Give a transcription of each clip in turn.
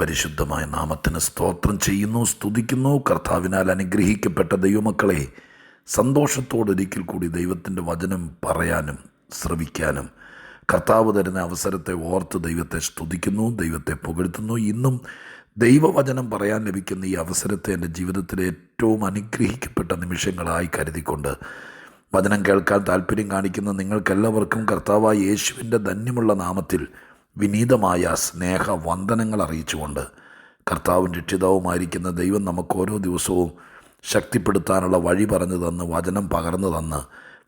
പരിശുദ്ധമായ നാമത്തിന് സ്തോത്രം ചെയ്യുന്നു സ്തുതിക്കുന്നു. കർത്താവിനാൽ അനുഗ്രഹിക്കപ്പെട്ട ദൈവമക്കളെ സന്തോഷത്തോടൊരിക്കൽ കൂടി ദൈവത്തിന്റെ വചനം പറയാനും ശ്രവിക്കാനും കർത്താവ് തരുന്ന അവസരത്തെ ഓർത്ത് ദൈവത്തെ സ്തുതിക്കുന്നു ദൈവത്തെ പുകഴ്ത്തുന്നു. ഇന്നും ദൈവവചനം പറയാൻ ലഭിക്കുന്ന ഈ അവസരത്തെ എന്റെ ജീവിതത്തിലെ ഏറ്റവും അനുഗ്രഹിക്കപ്പെട്ട നിമിഷങ്ങളായി കരുതിക്കൊണ്ട് വചനം കേൾക്കാൻ താല്പര്യം കാണിക്കുന്ന നിങ്ങൾക്കെല്ലാവർക്കും കർത്താവായ യേശുവിന്റെ ധന്യമുള്ള നാമത്തിൽ വിനീതമായ സ്നേഹ വന്ദനങ്ങൾ അറിയിച്ചുകൊണ്ട് കർത്താവും രക്ഷിതാവുമായിരിക്കുന്ന ദൈവം നമുക്ക് ഓരോ ദിവസവും ശക്തിപ്പെടുത്താനുള്ള വഴി പറഞ്ഞു തന്ന് വചനം പകർന്നു തന്ന്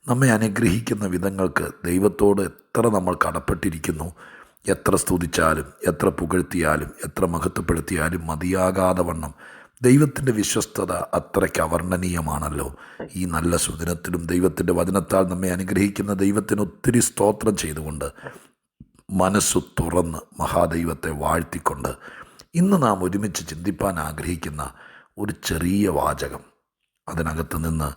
നമ്മെ അനുഗ്രഹിക്കുന്ന വിധങ്ങൾക്ക് ദൈവത്തോട് എത്ര നമ്മൾ കടപ്പെട്ടിരിക്കുന്നു എത്ര സ്തുതിച്ചാലും എത്ര പുകഴ്ത്തിയാലും എത്ര മഹത്വപ്പെടുത്തിയാലും മതിയാകാതെ വണ്ണം ദൈവത്തിന്റെ വിശ്വസ്തത അത്രയ്ക്ക് അവർണനീയമാണല്ലോ. ഈ നല്ല സുദിനത്തിലും ദൈവത്തിന്റെ വചനത്താൽ നമ്മെ അനുഗ്രഹിക്കുന്ന ദൈവത്തിന് ഒത്തിരി സ്തോത്രം ചെയ്തുകൊണ്ട് മനസ്സു തുറന്ന് മഹാദൈവത്തെ വാഴ്ത്തിക്കൊണ്ട് ഇന്ന് നാം ഒരുമിച്ച് ചിന്തിപ്പാൻ ആഗ്രഹിക്കുന്ന ഒരു ചെറിയ വാചകം. അതിനകത്ത് നിന്ന്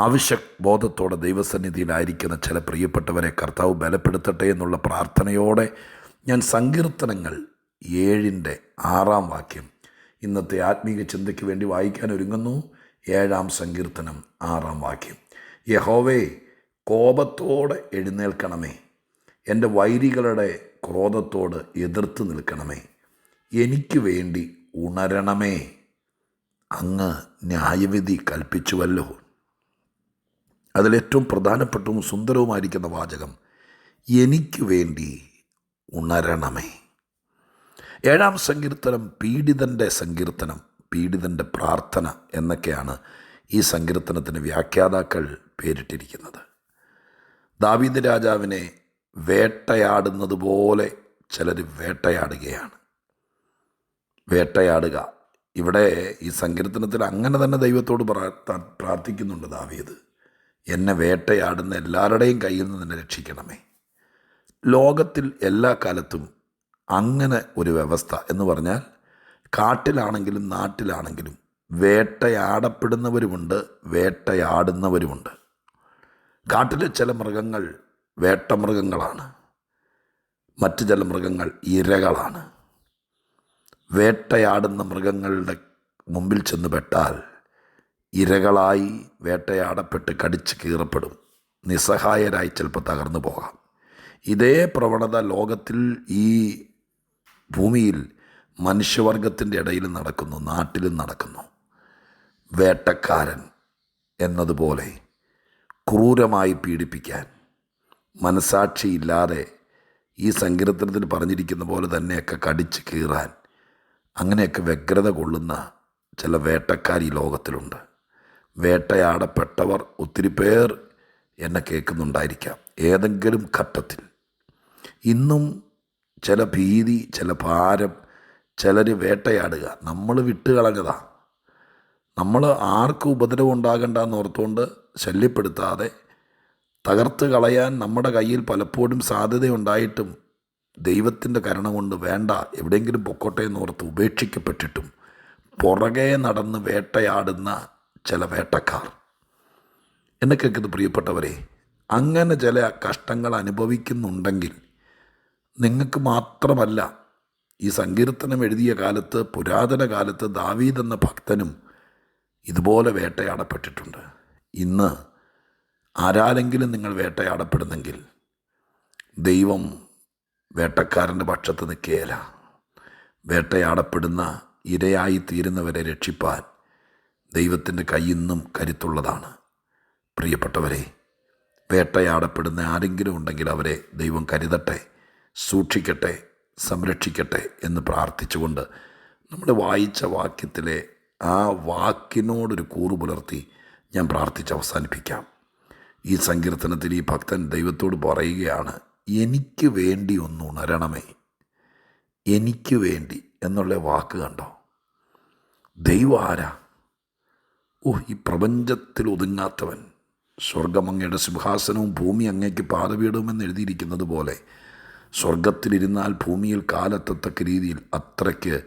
ആവശ്യബോധത്തോടെ ദൈവസന്നിധിയിലായിരിക്കുന്ന ചില പ്രിയപ്പെട്ടവരെ കർത്താവ് ബലപ്പെടുത്തട്ടെ എന്നുള്ള പ്രാർത്ഥനയോടെ ഞാൻ സങ്കീർത്തനങ്ങൾ ഏഴിന്റെ ആറാം വാക്യം ഇന്നത്തെ ആത്മീക ചിന്തയ്ക്ക് വേണ്ടി വായിക്കാൻ ഒരുങ്ങുന്നു. ഏഴാം സങ്കീർത്തനം ആറാം വാക്യം. യഹോവേ കോപത്തോടെ എഴുന്നേൽക്കണമേ. എന്റെ വൈരികളുടെ ക്രോധത്തോട് എതിർത്ത് നിൽക്കണമേ. എനിക്ക് വേണ്ടി ഉണരണമേ. അങ്ങ് ന്യായവിധി കൽപ്പിച്ചുവല്ലോ. അതിലേറ്റവും പ്രധാനപ്പെട്ടവും സുന്ദരവുമായിരിക്കുന്ന വാചകം എനിക്ക് വേണ്ടി ഉണരണമേ. ഏഴാം സങ്കീർത്തനം പീഡിതന്റെ സങ്കീർത്തനം പീഡിതന്റെ പ്രാർത്ഥന എന്നൊക്കെയാണ് ഈ സങ്കീർത്തനത്തിന് വ്യാഖ്യാതാക്കൾ പേരിട്ടിരിക്കുന്നത്. ദാവീദ് രാജാവിനെ വേട്ടയാടുന്നത് പോലെ ചിലർ വേട്ടയാടുകയാണ്. വേട്ടയാടുക. ഇവിടെ ഈ സങ്കീർത്തനത്തിൽ അങ്ങനെ തന്നെ ദൈവത്തോട് പ്രാർത്ഥ- പ്രാർത്ഥിക്കുന്നുണ്ട് ദാവീദ്. എന്നെ വേട്ടയാടുന്ന എല്ലാവരുടെയും കയ്യിൽ നിന്ന് എന്നെ രക്ഷിക്കണമേ. ലോകത്തിൽ എല്ലാ കാലത്തും അങ്ങനെ ഒരു വ്യവസ്ഥ എന്ന് പറഞ്ഞാൽ കാട്ടിലാണെങ്കിലും നാട്ടിലാണെങ്കിലും വേട്ടയാടപ്പെടുന്നവരുമുണ്ട് വേട്ടയാടുന്നവരുമുണ്ട്. കാട്ടിലെ ചില മൃഗങ്ങൾ വേട്ടമൃഗങ്ങളാണ്. മറ്റു ചില മൃഗങ്ങൾ ഇരകളാണ്. വേട്ടയാടുന്ന മൃഗങ്ങളുടെ മുമ്പിൽ ചെന്ന് പെട്ടാൽ ഇരകളായി വേട്ടയാടപ്പെട്ട് കടിച്ച് കീറപ്പെടും. നിസ്സഹായരായി ചിലപ്പോൾ തകർന്നു പോകാം. ഇതേ പ്രവണത ലോകത്തിൽ ഈ ഭൂമിയിൽ മനുഷ്യവർഗത്തിന്റെ ഇടയിൽ നടക്കുന്നു നാട്ടിലും നടക്കുന്നു. വേട്ടക്കാരൻ എന്നതുപോലെ ക്രൂരമായി പീഡിപ്പിക്കാൻ മനസാക്ഷിയില്ലാതെ ഈ സങ്കീർത്തനത്തിൽ പറഞ്ഞിരിക്കുന്ന പോലെ തന്നെയൊക്കെ കടിച്ച് കീറാൻ അങ്ങനെയൊക്കെ വ്യഗ്രത കൊള്ളുന്ന ചില വേട്ടക്കാർ ഈ ലോകത്തിലുണ്ട്. വേട്ടയാടപ്പെട്ടവർ ഒത്തിരി പേർ എന്നെ കേൾക്കുന്നുണ്ടായിരിക്കാം. ഏതെങ്കിലും ഘട്ടത്തിൽ. ഇന്നും ചില ഭീതി ചില ഭാരം ചിലർ വേട്ടയാടുക. നമ്മൾ വിട്ടുകളഞ്ഞതാണ് നമ്മൾ ആർക്കും ഉപദ്രവം ഉണ്ടാകണ്ടെന്ന് ഓർത്തുകൊണ്ട് ശല്യപ്പെടുത്താതെ തകർത്ത് കളയാൻ നമ്മുടെ കയ്യിൽ പലപ്പോഴും സാധ്യതയുണ്ടായിട്ടും ദൈവത്തിന്റെ കരുണ കൊണ്ട് വേണ്ട എവിടെയെങ്കിലും പൊക്കോട്ടെ എന്നോർത്ത് ഉപേക്ഷിക്കപ്പെട്ടിട്ടും പുറകെ നടന്ന് വേട്ടയാടുന്ന ചില വേട്ടക്കാർ. എന്നെ കേൾക്കുന്നത് പ്രിയപ്പെട്ടവരെ അങ്ങനെ ചില കഷ്ടങ്ങൾ അനുഭവിക്കുന്നുണ്ടെങ്കിൽ നിങ്ങൾക്ക് മാത്രമല്ല ഈ സങ്കീർത്തനം എഴുതിയ കാലത്ത് പുരാതന കാലത്ത് ദാവീദ് എന്ന ഭക്തനും ഇതുപോലെ വേട്ടയാടപ്പെട്ടിട്ടുണ്ട്. ഇന്ന് ആരാലെങ്കിലും നിങ്ങൾ വേട്ടയാടപ്പെടുന്നെങ്കിൽ ദൈവം വേട്ടക്കാരന്റെ പക്ഷത്ത് നിൽക്കുകയില്ല. വേട്ടയാടപ്പെടുന്ന ഇരയായി തീരുന്നവരെ രക്ഷിപ്പാൻ ദൈവത്തിന്റെ കയ്യിന്നും കരുത്തുള്ളതാണ്. പ്രിയപ്പെട്ടവരെ വേട്ടയാടപ്പെടുന്ന ആരെങ്കിലും ഉണ്ടെങ്കിൽ അവരെ ദൈവം കരുതട്ടെ സൂക്ഷിക്കട്ടെ സംരക്ഷിക്കട്ടെ എന്ന് പ്രാർത്ഥിച്ചുകൊണ്ട് നമ്മൾ വായിച്ച വാക്യത്തിലെ ആ വാക്കിനോടൊരു കൂറു പുലർത്തി ഞാൻ പ്രാർത്ഥിച്ച് അവസാനിപ്പിക്കാം. ഈ സങ്കീർത്തനത്തിൽ ഈ ഭക്തൻ ദൈവത്തോട് പറയുകയാണ് എനിക്ക് വേണ്ടി ഒന്ന് ഉണരണമേ എനിക്ക് വേണ്ടി എന്നുള്ള വാക്ക് കണ്ടോ? ദൈവം ആരാ? ഓ ഈ പ്രപഞ്ചത്തിൽ ഒതുങ്ങാത്തവൻ സ്വർഗം അങ്ങയുടെ സിംഹാസനവും ഭൂമി അങ്ങേക്ക് പാതപീഠവുമെന്ന് എഴുതിയിരിക്കുന്നത് പോലെ സ്വർഗത്തിലിരുന്നാൽ ഭൂമിയിൽ കാലെത്തത്തക്ക രീതിയിൽ അത്രയ്ക്ക്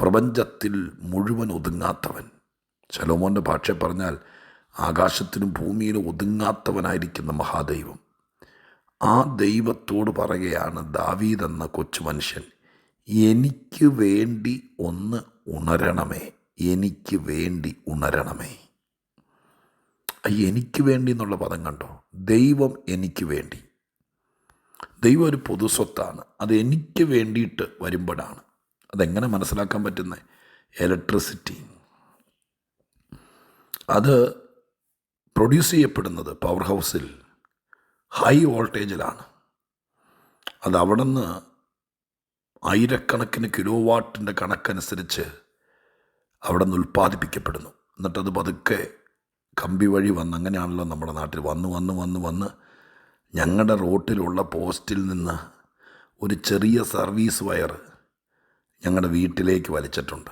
പ്രപഞ്ചത്തിൽ മുഴുവൻ ഒതുങ്ങാത്തവൻ. ശലോമോന്റെ ഭാഷ പറഞ്ഞാൽ ആകാശത്തിനും ഭൂമിയിലും ഒതുങ്ങാത്തവനായിരിക്കുന്ന മഹാദൈവം. ആ ദൈവത്തോട് പറയുകയാണ് ദാവീദ് എന്ന കൊച്ചു മനുഷ്യൻ എനിക്ക് വേണ്ടി ഒന്ന് ഉണരണമേ എനിക്ക് വേണ്ടി ഉണരണമേ. എനിക്ക് വേണ്ടി എന്നുള്ള പദം കണ്ടോ? ദൈവം എനിക്ക് വേണ്ടി. ദൈവം ഒരു പൊതുസ്വത്താണ് അത് എനിക്ക് വേണ്ടിയിട്ട് വരുമ്പോഴാണ്. അതെങ്ങനെ മനസ്സിലാക്കാൻ പറ്റുന്നത് ഇലക്ട്രിസിറ്റി. അത് പ്രൊഡ്യൂസ് ചെയ്യപ്പെടുന്നത് പവർ ഹൗസിൽ ഹൈ വോൾട്ടേജിലാണ്. അത് അവിടെ നിന്ന് ആയിരക്കണക്കിന് കിലോ വാട്ടിന്റെ കണക്കനുസരിച്ച് അവിടെ നിന്ന് ഉൽപ്പാദിപ്പിക്കപ്പെടുന്നു. എന്നിട്ടത് പതുക്കെ കമ്പി വഴി വന്ന് അങ്ങനെയാണല്ലോ നമ്മുടെ നാട്ടിൽ വന്ന് വന്ന് വന്ന് വന്ന് ഞങ്ങളുടെ റോട്ടിലുള്ള പോസ്റ്റിൽ നിന്ന് ഒരു ചെറിയ സർവീസ് വയർ ഞങ്ങളുടെ വീട്ടിലേക്ക് വലിച്ചിട്ടുണ്ട്.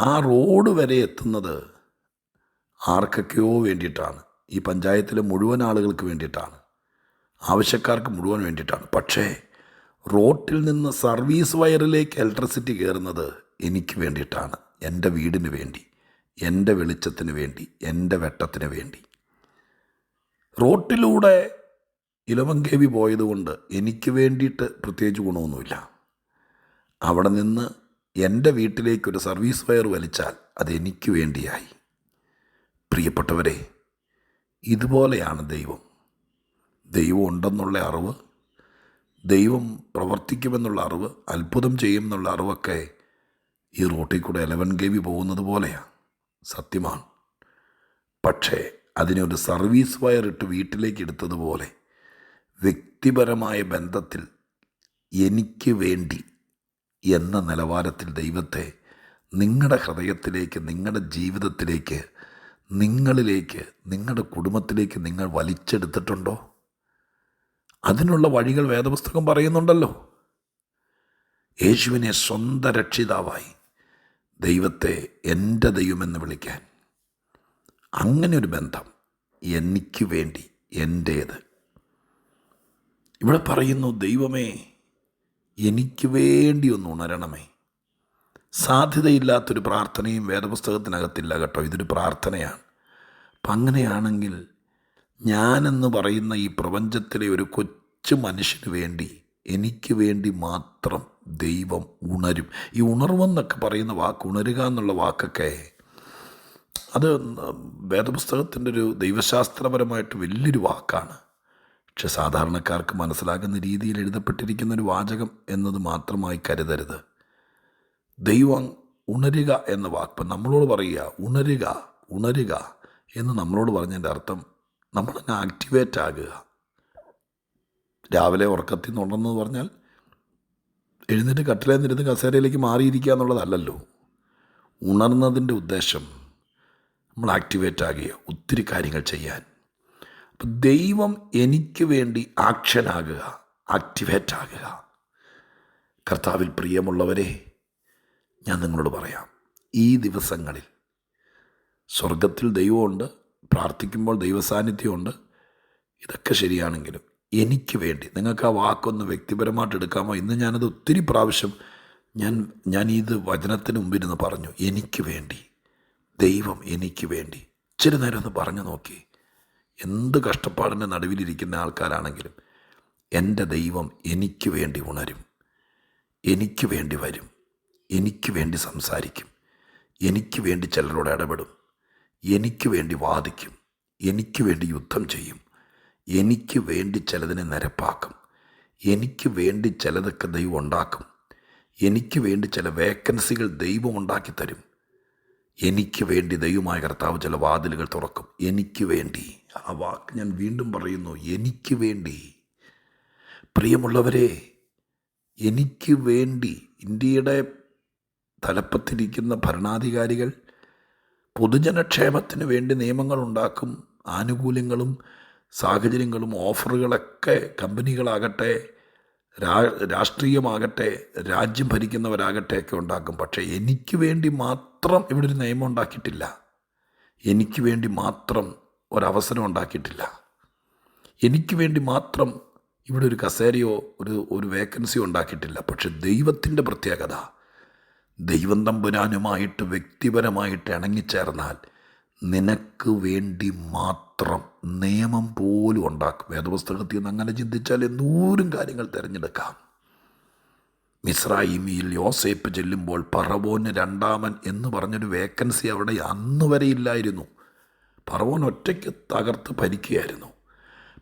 ആ റോഡ് വരെ എത്തുന്നത് ആർക്കൊക്കെയോ വേണ്ടിയിട്ടാണ്. ഈ പഞ്ചായത്തിലെ മുഴുവൻ ആളുകൾക്ക് വേണ്ടിയിട്ടാണ്. ആവശ്യക്കാർക്ക് മുഴുവൻ വേണ്ടിയിട്ടാണ്. പക്ഷേ റോട്ടിൽ നിന്ന് സർവീസ് വയറിലേക്ക് ഇലക്ട്രിസിറ്റി കയറുന്നത് എനിക്ക് വേണ്ടിയിട്ടാണ്. എന്റെ വീടിന് വേണ്ടി എന്റെ വെളിച്ചത്തിന് വേണ്ടി എന്റെ വെട്ടത്തിന് വേണ്ടി. റോട്ടിലൂടെ ഇലവങ്കേവി പോയതുകൊണ്ട് എനിക്ക് വേണ്ടിയിട്ട് പ്രത്യേകിച്ച് ഗുണമൊന്നുമില്ല. അവിടെ നിന്ന് എന്റെ വീട്ടിലേക്കൊരു സർവീസ് വയർ വലിച്ചാൽ അത് എനിക്ക് വേണ്ടിയായി. പ്രിയപ്പെട്ടവരെ ഇതുപോലെയാണ് ദൈവം. ദൈവം ഉണ്ടെന്നുള്ള അറിവ് ദൈവം പ്രവർത്തിക്കുമെന്നുള്ള അറിവ് അത്ഭുതം ചെയ്യുമെന്നുള്ള അറിവൊക്കെ ഈ റോട്ടിൽ കൂടെ എലവൻ ഗവി പോകുന്നത് പോലെയാണ്. സത്യമാണ്. പക്ഷേ അതിനൊരു സർവീസ് വയർ ഇട്ട് വീട്ടിലേക്ക് എടുത്തതുപോലെ വ്യക്തിപരമായ ബന്ധത്തിൽ എനിക്ക് വേണ്ടി എന്ന നിലവാരത്തിൽ ദൈവത്തെ നിങ്ങളുടെ ഹൃദയത്തിലേക്ക് നിങ്ങളുടെ ജീവിതത്തിലേക്ക് നിങ്ങളിലേക്ക് നിങ്ങളുടെ കുടുംബത്തിലേക്ക് നിങ്ങൾ വലിച്ചെടുത്തിട്ടുണ്ടോ? അതിനുള്ള വഴികൾ വേദപുസ്തകം പറയുന്നുണ്ടല്ലോ. യേശുവിനെ സ്വന്തം രക്ഷിതാവായി ദൈവത്തെ എന്റെ ദൈവമെന്ന് വിളിക്കാൻ. അങ്ങനെ ഒരു ബന്ധം എനിക്ക് വേണ്ടി എന്റേത്. ഇവിടെ പറയുന്നു ദൈവമേ എനിക്ക് വേണ്ടി ഒന്ന് ഉണരണമേ. സാധ്യതയില്ലാത്തൊരു പ്രാർത്ഥനയും വേദപുസ്തകത്തിനകത്തില്ല കേട്ടോ. ഇതൊരു പ്രാർത്ഥനയാണ്. അപ്പം അങ്ങനെയാണെങ്കിൽ ഞാനെന്ന് പറയുന്ന ഈ പ്രപഞ്ചത്തിലെ ഒരു കൊച്ചു മനുഷ്യന് വേണ്ടി എനിക്ക് വേണ്ടി മാത്രം ദൈവം ഉണരും. ഈ ഉണർവെന്നൊക്കെ പറയുന്ന വാക്ക് ഉണരുക എന്നുള്ള വാക്കൊക്കെ അത് വേദപുസ്തകത്തിന്റെ ഒരു ദൈവശാസ്ത്രപരമായിട്ട് വലിയൊരു വാക്കാണ്. പക്ഷെ സാധാരണക്കാർക്ക് മനസ്സിലാകുന്ന രീതിയിൽ എഴുതപ്പെട്ടിരിക്കുന്ന ഒരു വാചകം എന്നത് മാത്രമായി കരുതരുത്. ദൈവം ഉണരുക എന്ന വാക്ക് നമ്മളോട് പറയുക ഉണരുക ഉണരുക എന്ന് നമ്മളോട് പറഞ്ഞതിന്റെ അർത്ഥം നമ്മളങ്ങ് ആക്ടിവേറ്റ് ആകുക. രാവിലെ ഉറക്കത്തിൽ നിന്ന് പറഞ്ഞാൽ എഴുന്നേറ്റ് കട്ടിലേന്നിരുന്ന് കസേരയിലേക്ക് മാറിയിരിക്കുക എന്നുള്ളതല്ലല്ലോ. ഉണർന്നതിന്റെ ഉദ്ദേശം നമ്മൾ ആക്ടിവേറ്റ് ആകുക ഒത്തിരി കാര്യങ്ങൾ ചെയ്യാൻ. അപ്പം ദൈവം എനിക്ക് വേണ്ടി ആക്ഷനാകുക ആക്ടിവേറ്റ് ആകുക. കർത്താവിൽ പ്രിയമുള്ളവരെ ഞാൻ നിങ്ങളോട് പറയാം. ഈ ദിവസങ്ങളിൽ സ്വർഗത്തിൽ ദൈവമുണ്ട് പ്രാർത്ഥിക്കുമ്പോൾ ദൈവസാന്നിധ്യമുണ്ട്. ഇതൊക്കെ ശരിയാണെങ്കിലും എനിക്ക് വേണ്ടി നിങ്ങൾക്ക് ആ വാക്കൊന്ന് വ്യക്തിപരമായിട്ട് എടുക്കാമോ? ഇന്ന് ഞാനത് ഒത്തിരി പ്രാവശ്യം ഞാൻ ഞാൻ ഇത് വചനത്തിന് മുമ്പിരുന്ന് പറഞ്ഞു. എനിക്ക് വേണ്ടി ദൈവം എനിക്ക് വേണ്ടി ഇച്ചിരി നേരം ഒന്ന് പറഞ്ഞു നോക്കി. എന്ത് കഷ്ടപ്പാടിന്റെ നടുവിലിരിക്കുന്ന ആൾക്കാരാണെങ്കിലും എന്റെ ദൈവം എനിക്ക് വേണ്ടി ഉണരും. എനിക്ക് വേണ്ടി വരും. എനിക്ക് വേണ്ടി സംസാരിക്കും. എനിക്ക് വേണ്ടി ചിലരോട് ഇടപെടും. എനിക്ക് വേണ്ടി വാദിക്കും. എനിക്ക് വേണ്ടി യുദ്ധം ചെയ്യും. എനിക്ക് വേണ്ടി ചിലതിനെ നിരപ്പാക്കും. എനിക്ക് വേണ്ടി ചിലതൊക്കെ ദൈവം ഉണ്ടാക്കും. എനിക്ക് വേണ്ടി ചില വേക്കൻസികൾ ദൈവം ഉണ്ടാക്കി തരും. എനിക്ക് വേണ്ടി ദൈവമായ കർത്താവ് ചില വാതിലുകൾ തുറക്കും. എനിക്ക് വേണ്ടി. ആ വാക്ക് ഞാൻ വീണ്ടും പറയുന്നു. എനിക്ക് വേണ്ടി. പ്രിയമുള്ളവരെ എനിക്ക് വേണ്ടി ഇന്ത്യയുടെ തലപ്പത്തിരിക്കുന്ന ഭരണാധികാരികൾ പൊതുജനക്ഷേമത്തിന് വേണ്ടി നിയമങ്ങൾ ഉണ്ടാക്കും ആനുകൂല്യങ്ങളും സാഹചര്യങ്ങളും ഓഫറുകളൊക്കെ കമ്പനികളാകട്ടെ രാഷ്ട്രീയമാകട്ടെ രാജ്യം ഭരിക്കുന്നവരാകട്ടെ ഒക്കെ ഉണ്ടാക്കും. പക്ഷേ എനിക്ക് വേണ്ടി മാത്രം ഇവിടെ ഒരു നിയമം ഉണ്ടാക്കിയിട്ടില്ല. എനിക്ക് വേണ്ടി മാത്രം ഒരവസരം ഉണ്ടാക്കിയിട്ടില്ല. എനിക്ക് വേണ്ടി മാത്രം ഇവിടെ ഒരു കസേരയോ ഒരു ഒരു വേക്കൻസിയോ ഉണ്ടാക്കിയിട്ടില്ല. പക്ഷെ ദൈവത്തിന്റെ പ്രത്യേകത ദൈവം തമ്പുരാനുമായിട്ട് വ്യക്തിപരമായിട്ട് ഇണങ്ങിച്ചേർന്നാൽ നിനക്ക് വേണ്ടി മാത്രം നിയമം പോലും ഉണ്ടാക്കും. വേദപുസ്തകത്തിൽ നിന്ന് അങ്ങനെ ചിന്തിച്ചാൽ എന്തോരം കാര്യങ്ങൾ തിരഞ്ഞെടുക്കാം. മിസ്രായിമിയിൽ യോസേപ്പ് ചെല്ലുമ്പോൾ പറവോന് രണ്ടാമൻ എന്ന് പറഞ്ഞൊരു വേക്കൻസി അവിടെ അന്ന് വരെ ഇല്ലായിരുന്നു. പറവോൻ ഒറ്റയ്ക്ക് തകർത്ത് ഭരിക്കുകയായിരുന്നു.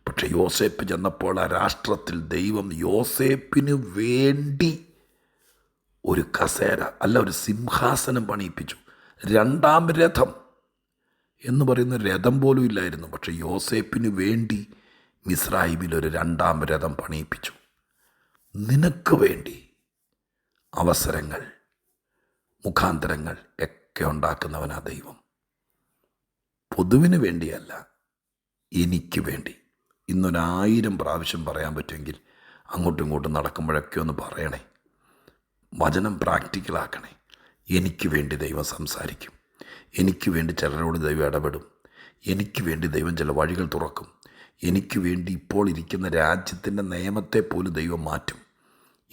പക്ഷേ യോസേപ്പ് ചെന്നപ്പോൾ ആ രാഷ്ട്രത്തിൽ ദൈവം യോസേപ്പിന് വേണ്ടി ഒരു കസേര അല്ല ഒരു സിംഹാസനം പണിയിപ്പിച്ചു. രണ്ടാം രഥം എന്ന് പറയുന്ന രഥം പോലും ഇല്ലായിരുന്നു. പക്ഷെ യോസേപ്പിന് വേണ്ടി മിസ്രാഹിമിൽ ഒരു രണ്ടാം രഥം പണിയിപ്പിച്ചു. നിനക്ക് വേണ്ടി അവസരങ്ങൾ മുഖാന്തരങ്ങൾ ഒക്കെ ഉണ്ടാക്കുന്നവനാ ദൈവം. പൊതുവിന് വേണ്ടിയല്ല എനിക്ക് വേണ്ടി. ഇന്നൊരായിരം പ്രാവശ്യം പറയാൻ പറ്റുമെങ്കിൽ അങ്ങോട്ടും ഇങ്ങോട്ടും നടക്കുമ്പോഴൊക്കെ ഒന്ന് പറയണേ. വചനം പ്രാക്ടിക്കലാക്കണേ. എനിക്ക് വേണ്ടി ദൈവം സംസാരിക്കും. എനിക്ക് വേണ്ടി ചിലരോട് ദൈവം ഇടപെടും. എനിക്ക് വേണ്ടി ദൈവം ചില വഴികൾ തുറക്കും. എനിക്ക് വേണ്ടി ഇപ്പോൾ ഇരിക്കുന്ന രാജ്യത്തിന്റെ നിയമത്തെ പോലും ദൈവം മാറ്റും.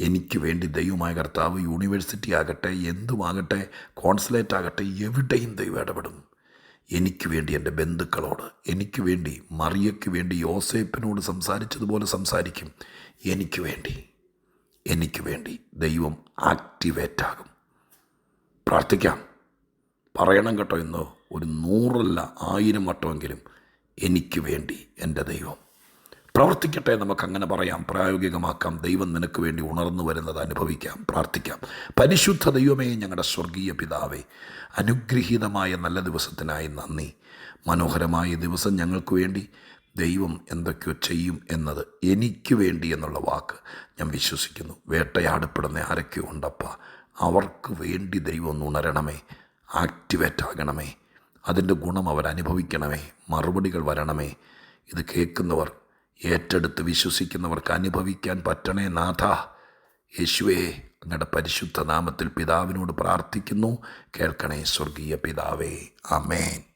എനിക്ക് വേണ്ടി ദൈവമായ കർത്താവ് യൂണിവേഴ്സിറ്റി ആകട്ടെ എന്തുമാകട്ടെ കോൺസുലേറ്റ് ആകട്ടെ എവിടെയും ദൈവം ഇടപെടും. എനിക്ക് വേണ്ടി എന്റെ ബന്ധുക്കളോട് എനിക്ക് വേണ്ടി മറിയയ്ക്ക് വേണ്ടി യോസേപ്പിനോട് സംസാരിച്ചതുപോലെ സംസാരിക്കും. എനിക്ക് വേണ്ടി. എനിക്ക് വേണ്ടി ദൈവം ആക്ടിവേറ്റ് ആകും പ്രാർത്ഥിക്കാം. പറയണം കേട്ടോ ഇന്ന് ഒരു നൂറല്ല ആയിരം വട്ടമെങ്കിലും എനിക്ക് വേണ്ടി എന്റെ ദൈവം. പ്രവർത്തിക്കട്ടെ നമുക്ക് അങ്ങനെ പറയാം. പ്രായോഗികമാക്കാം. ദൈവം നിനക്ക് വേണ്ടി ഉണർന്നു വരുന്നത് അനുഭവിക്കാം. പ്രാർത്ഥിക്കാം. പരിശുദ്ധ ദൈവമേ ഞങ്ങളുടെ സ്വർഗീയ പിതാവേ അനുഗ്രഹീതമായ നല്ല ദിവസത്തിനായി നന്ദി. മനോഹരമായ ദിവസം ഞങ്ങൾക്ക് വേണ്ടി ദൈവം എന്തൊക്കെയോ ചെയ്യും എന്നത് എനിക്ക് വേണ്ടി എന്നുള്ള വാക്ക് ഞാൻ വിശ്വസിക്കുന്നു. വേട്ടയാടപ്പെടുന്ന ആരൊക്കെയോ ഉണ്ടപ്പ. അവർക്ക് വേണ്ടി ദൈവം ഒന്ന് ഉണരണമേ ആക്ടിവേറ്റ് ആകണമേ. അതിന്റെ ഗുണം അവർ അനുഭവിക്കണമേ മറുപടികൾ വരണമേ. ഇത് കേൾക്കുന്നവർ ഏറ്റെടുത്ത് വിശ്വസിക്കുന്നവർക്ക് അനുഭവിക്കാൻ പറ്റണേ നാഥ. യേശുവേ അങ്ങയുടെ പരിശുദ്ധ നാമത്തിൽ പിതാവിനോട് പ്രാർത്ഥിക്കുന്നു. കേൾക്കണേ സ്വർഗീയ പിതാവേ. അമേൻ